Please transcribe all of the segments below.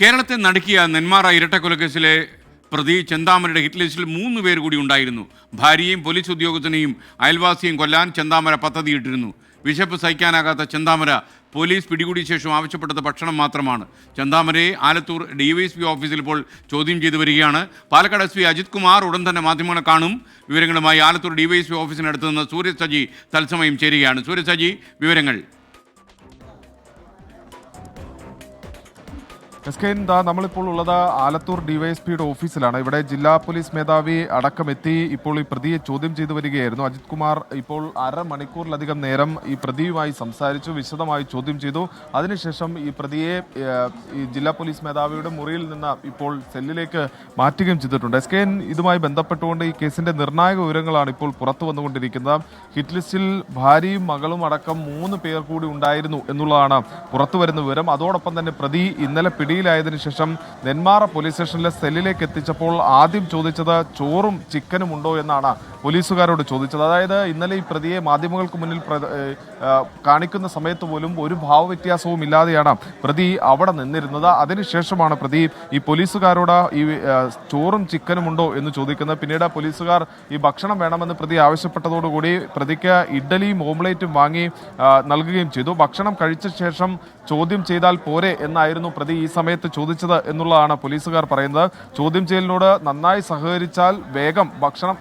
കേരളത്തെ നടുക്കിയ നെന്മാറ ഇരട്ടക്കൊലക്കേസിലെ പ്രതി ചെന്താമരയുടെ ഹിറ്റ് ലിസ്റ്റിൽ മൂന്ന് പേർ കൂടി ഉണ്ടായിരുന്നു. ഭാര്യയും പോലീസ് ഉദ്യോഗസ്ഥനെയും അയൽവാസിയും കൊല്ലാൻ ചെന്താമര പദ്ധതിയിട്ടിരുന്നു. വിശപ്പ് സഹിക്കാനാകാത്ത ചെന്താമര പോലീസ് പിടികൂടിയ ശേഷം ആവശ്യപ്പെട്ടത് ഭക്ഷണം മാത്രമാണ്. ചെന്താമരയെ ആലത്തൂർ ഡിവൈഎസ്പി ഓഫീസിൽ ഇപ്പോൾ ചോദ്യം ചെയ്തു വരികയാണ്. പാലക്കാട് എസ് പി അജിത് കുമാർ ഉടൻ തന്നെ മാധ്യമങ്ങളെ കാണും. വിവരങ്ങളുമായി ആലത്തൂർ ഡിവൈഎസ്പി ഓഫീസിനടുത്ത് നിന്ന് സൂര്യസജി സജി തത്സമയം ചേരുകയാണ്. സൂര്യ സജി വിവരങ്ങൾ. എസ് കെ ദാ നമ്മളിപ്പോൾ ഉള്ളത് ആലത്തൂർ ഡിവൈഎസ്പിയുടെ ഓഫീസിലാണ്. ഇവിടെ ജില്ലാ പോലീസ് മേധാവി അടക്കം എത്തി ഇപ്പോൾ ഈ പ്രതിയെ ചോദ്യം ചെയ്തു വരികയായിരുന്നു. അജിത് കുമാർ ഇപ്പോൾ അരമണിക്കൂറിലധികം നേരം ഈ പ്രതിയുമായി സംസാരിച്ചു വിശദമായി ചോദ്യം ചെയ്തു. അതിനുശേഷം ഈ പ്രതിയെ ഈ ജില്ലാ പോലീസ് മേധാവിയുടെ മുറിയിൽ നിന്ന് ഇപ്പോൾ സെല്ലിലേക്ക് മാറ്റുകയും ചെയ്തിട്ടുണ്ട്. എസ് കെ ഇതുമായി ബന്ധപ്പെട്ടുകൊണ്ട് ഈ കേസിന്റെ നിർണായക വിവരങ്ങളാണ് ഇപ്പോൾ പുറത്തു വന്നുകൊണ്ടിരിക്കുന്നത്. ഹിറ്റ് ലിസ്റ്റിൽ ഭാര്യയും മകളും അടക്കം മൂന്ന് പേർ കൂടി ഉണ്ടായിരുന്നു എന്നുള്ളതാണ് പുറത്തു വരുന്ന വിവരം. അതോടൊപ്പം തന്നെ പ്രതി ഇന്നലെ പിടിയിലായതിനു ശേഷം നെന്മാറ പോലീസ് സ്റ്റേഷനിലെ സെല്ലിലേക്ക് എത്തിച്ചപ്പോൾ ആദ്യം ചോദിച്ചത് ചോറും ചിക്കനും ഉണ്ടോ എന്നാണ് പോലീസുകാരോട് ചോദിച്ചത്. അതായത് ഇന്നലെ ഈ പ്രതിയെ മാധ്യമങ്ങൾക്ക് മുന്നിൽ കാണിക്കുന്ന സമയത്ത് പോലും ഒരു ഭാവവ്യത്യാസവും ഇല്ലാതെയാണ് പ്രതി അവിടെ നിന്നിരുന്നത്. അതിനുശേഷമാണ് പ്രതി ഈ പോലീസുകാരോട് ഈ ചോറും ചിക്കനും ഉണ്ടോ എന്ന് ചോദിക്കുന്നത്. പിന്നീട് പോലീസുകാർ ഈ ഭക്ഷണം വേണമെന്ന് പ്രതി ആവശ്യപ്പെട്ടതോടുകൂടി പ്രതിക്ക് ഇഡ്ഡലിയും ഓംലേറ്റും വാങ്ങി നൽകുകയും ചെയ്തു. ഭക്ഷണം കഴിച്ച ശേഷം ചോദ്യം ചെയ്താൽ പോരെ എന്നായിരുന്നു പ്രതി ഈ സമയത്ത് ചോദിച്ചത് എന്നുള്ളതാണ് പോലീസുകാർ പറയുന്നത്. ചോദ്യം ചെയ്യലിനോട് നന്നായി സഹകരിച്ചാൽ വേഗം ഭക്ഷണം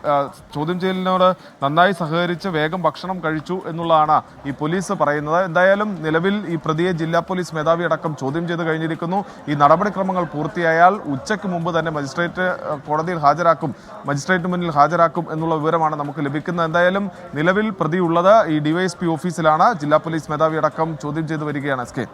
ചോദ്യം ചെയ്യലിനോട് നന്നായി സഹകരിച്ച് വേഗം ഭക്ഷണം കഴിച്ചു എന്നുള്ളതാണ് ഈ പോലീസ് പറയുന്നത്. എന്തായാലും നിലവിൽ ഈ പ്രതിയെ ജില്ലാ പോലീസ് മേധാവി അടക്കം ചോദ്യം ചെയ്ത് കഴിഞ്ഞിരിക്കുന്നു. ഈ നടപടിക്രമങ്ങൾ പൂർത്തിയായാൽ ഉച്ചയ്ക്ക് മുമ്പ് തന്നെ മജിസ്ട്രേറ്റ് കോടതിയിൽ ഹാജരാക്കും. മജിസ്ട്രേറ്റ് മുന്നിൽ ഹാജരാക്കും എന്നുള്ള വിവരമാണ് നമുക്ക് ലഭിക്കുന്നത്. എന്തായാലും നിലവിൽ പ്രതി ഉള്ളത് ഈ ഡിവൈഎസ്പി ഓഫീസിലാണ്. ജില്ലാ പോലീസ് മേധാവി അടക്കം ചോദ്യം ചെയ്ത് വരികയാണ് എസ് കെ.